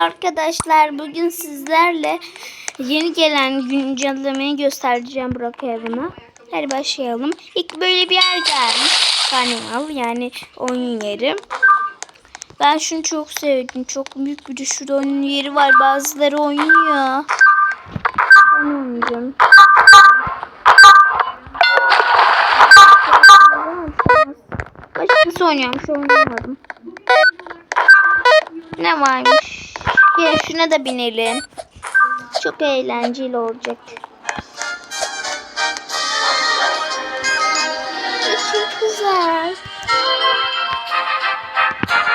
Arkadaşlar bugün sizlerle yeni gelen güncellemeyi göstereceğim Burak evine. Hadi başlayalım. İlk böyle bir yer gelmiş. Carnival yani oyun yeri. Ben şunu çok sevdim. Çok büyük bir de şurada oyun yeri var. Bazıları oynuyor. Ben oynayacağım. Başkası oynuyormuş oynamadım. Ne varmış? Gel şuna da binelim. Çok eğlenceli olacak. Çok güzel.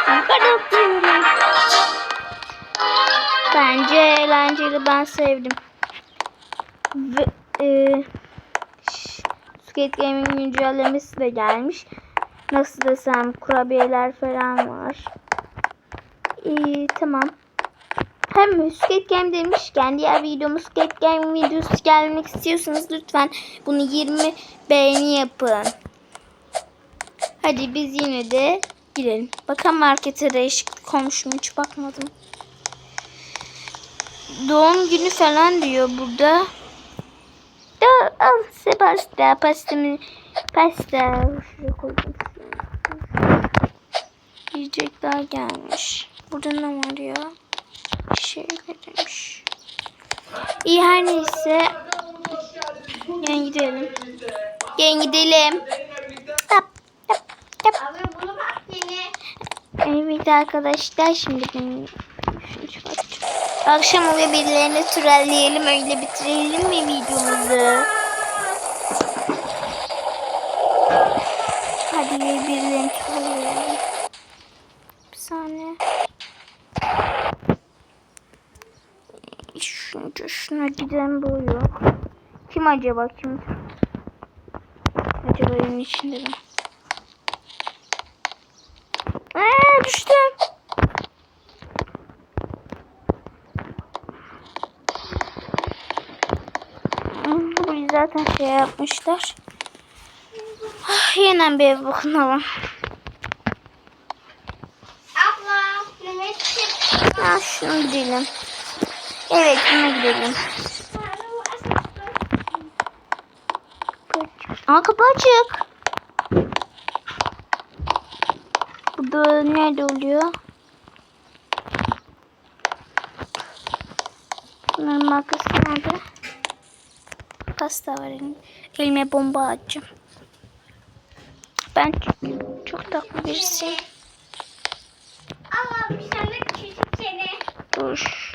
Kapatıyorum. Bence eğlenceli ben sevdim. Ve, e, Squid Game'in güncellemesi de gelmiş. Nasıl desem kurabiyeler falan var. İyi tamam. Hem Squid Game demişken diğer videomuz Squid Game videosu gelmek istiyorsanız lütfen bunu 20 beğeni yapın. Hadi biz yine de girelim. Bakalım markete değişiklik olmuş mu hiç bakmadım. Doğum günü falan diyor burada. Da al size pasta. Pastamı pasta. Şuraya koydum. Yiyecekler gelmiş. Burada ne var ya? Bir şey verilmiş. İyi her neyse. Gelin gidelim. Gelin gidelim. Tap, tap, tap. Evet arkadaşlar şimdi ben. Akşam oluyor birilerini trolleyelim öyle bitirelim mi videomuzu? Hadi birilerini trolleyelim. Bir saniye. Şuna giden bu yok. Kim acaba kim? Acaba evin içinde mi? Eee düştüm. Burayı zaten şey yapmışlar. Ah, yeniden bir ev bakalım. Abla, yemek çıktı. Ha şunu gidelim. Evet buna gidelim. Aa kapı açık. Burada nerede oluyor? Bunların markası nerede? Pasta var elim. Elime bomba atacağım. Ben çok tatlı birisiyim. Abla, bir tane küçük seni. Dur.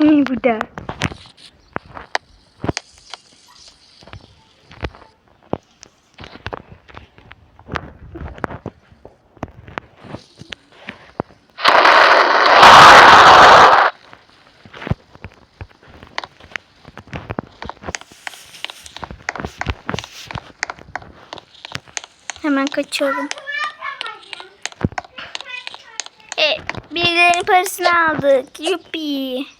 Hı, bu da. Hemen kaçıyorum. E, birilerinin parasını aldık. Yuppi.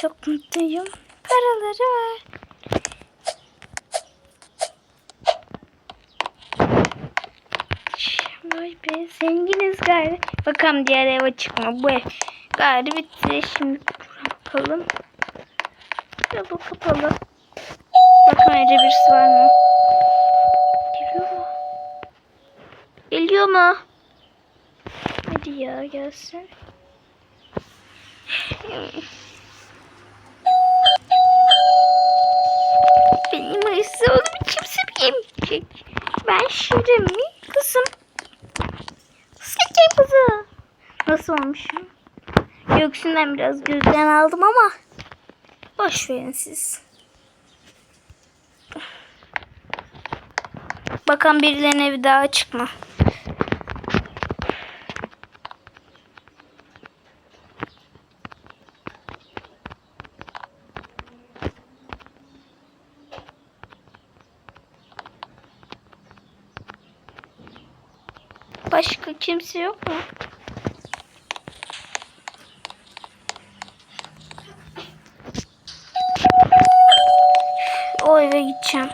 Çok mutluyum. Paraları var. Vay be zenginiz gari. Bakalım diğer eve çıkma. Bu ev gari bitti. Şimdi bakalım. Ya bu kapalı. Bakalım evde birisi var mı? Geliyor mu? Geliyor mu? Hadi ya gelsin. Yemeyecek. Ben şirin mi kızım? Sıkıntı kızı. Nasıl olmuşum? Göksünden biraz gözden aldım ama boş verin siz. Bakan birilerine evi daha çıkma. Başka kimse yok mu? O eve gideceğim.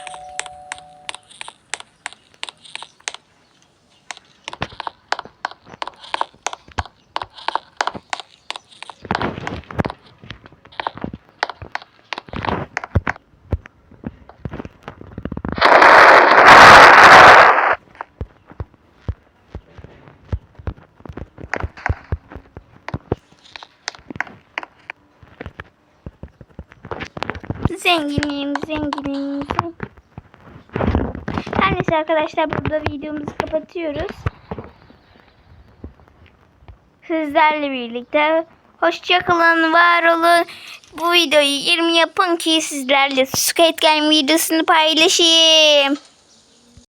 Zenginim, zenginim. Her neyse arkadaşlar burada videomuzu kapatıyoruz. Sizlerle birlikte hoşçakalın, var olun. Bu videoyu 20 yapın ki sizlerle Squid Game videosunu paylaşayım.